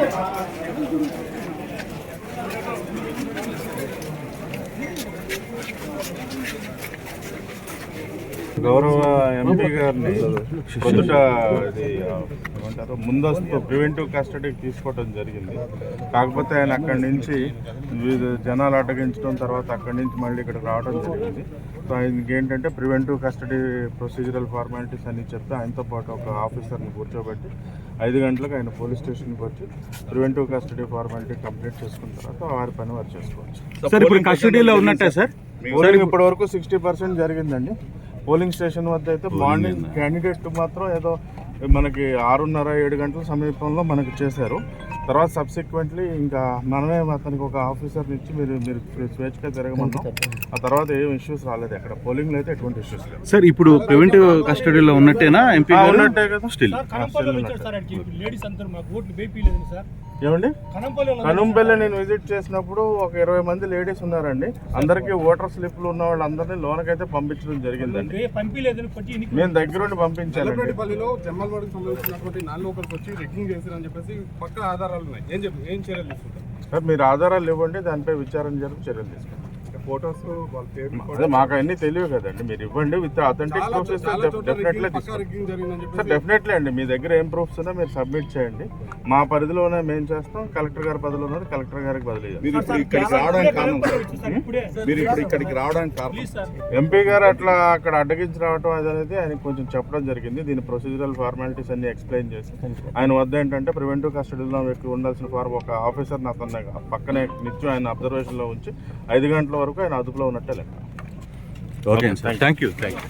Thank you. గౌరవ MP గారిని పొద్దుట ఇది ఏమంటారు ముందస్తు ప్రివెంటివ్ కస్టడీకి తీసుకోవడం జరిగింది. కాకపోతే ఆయన అక్కడి నుంచి వివిధ జనాలు అడ్డగించడం తర్వాత అక్కడి నుంచి మళ్ళీ ఇక్కడ రావడం జరిగింది. సో ఆయనకి ఏంటంటే ప్రివెంటివ్ కస్టడీ ప్రొసీజరల్ ఫార్మాలిటీస్ అని చెప్తే ఆయనతో పాటు ఒక ఆఫీసర్ని కూర్చోబెట్టి ఐదు గంటలకు ఆయన పోలీస్ స్టేషన్కి వచ్చి ప్రివెంటివ్ కస్టడీ ఫార్మాలిటీ కంప్లీట్ చేసుకున్న తర్వాత వారి పని వారు చేసుకోవచ్చు. సార్ ఇప్పుడు కస్టడీలో ఉన్నట్టే సార్? ఇప్పటి వరకు సిక్స్టీ పర్సెంట్ జరిగిందండి. పోలింగ్ స్టేషన్ వద్ద అయితే మార్నింగ్ క్యాండిడేట్ మాత్రం ఏదో మనకి ఆరున్నర ఏడు గంటల సమీపంలో మనకి చేశారు. తర్వాత సబ్సిక్వెంట్లీ ఇంకా మనమే అతనికి ఒక ఆఫీసర్ని ఇచ్చి మీరు మీరు స్వేచ్ఛగా తిరగమన్నాం. ఆ తర్వాత ఏం ఇష్యూస్ రాలేదు. అక్కడ పోలింగ్లో అయితే ఎటువంటి ఇష్యూస్ లేవు. సార్ ఇప్పుడు ప్రివెంటివ్ కస్టడీలో ఉన్నట్టేనా? ఎంపీ ఉన్నట్టే కదా. స్టిల్ ఏమండి? కనుంబెల్లి నేను విజిట్ చేసినప్పుడు ఒక ఇరవై మంది లేడీస్ ఉన్నారండి. అందరికీ ఓటర్ స్లిప్లు ఉన్న వాళ్ళందరినీ లోనకైతే పంపించడం జరిగిందండి. మేము దగ్గరుండి జమ్మల్వాడికి సంబంధించినటువంటి నాన్ లోకల్కి వచ్చి రెక్కింగ్ చేశారని చెప్పేసి పక్క ఆధారాలు ఉన్నాయి. ఏం చెప్పి ఏం చర్యలు తీసుకుంటారు? సార్ మీరు ఆధారాలు ఇవ్వండి దానిపై విచారణ జరిపి చర్యలు తీసుకుంటాం. ఫోటోస్ వాళ్ళ పేరు మాకు అన్ని తెలియదు కదండి. మీరు ఇవ్వండి విత్ అథెంటిక్ ప్రూఫ్స్ చోట్ల డెఫినెట్లీ డెఫినెట్లీ అండి. మీ దగ్గర ఏం ప్రూఫ్స్ ఉన్నా మీరు సబ్మిట్ చేయండి. మా పరిధిలోనే మేము చేస్తాం. కలెక్టర్ గారి పరిధిలో ఉన్నది కలెక్టర్ గారికి బదిలీ. మీరు ఇప్పుడు ఇక్కడికి రావడానికి కారణం సార్. సార్ ఇప్పుడే మీరు ఇప్పుడు ఇక్కడికి రావడానికి కారణం. ఎంపీ గారు అట్లా అక్కడ అడ్డగించి రావటం అది అనేది ఆయనకు కొంచెం చెప్పడం జరిగింది. దీని ప్రొసీజరల్ ఫార్మాలిటీస్ అన్ని ఎక్స్ప్లెయిన్ చేసి ఆయన వద్ద ఏంటంటే ప్రివెంటివ్ కస్టడీలో ఉండాల్సిన ఫార్ ఒక ఆఫీసర్ని అతన్ని పక్కనే నిత్యం ఆయన అబ్జర్వేషన్లో ఉంచి ఐదు గంటల వరకు ఆయన అదుపులో ఉన్నట్టే లెక్క. Okay sir. Thank you thank you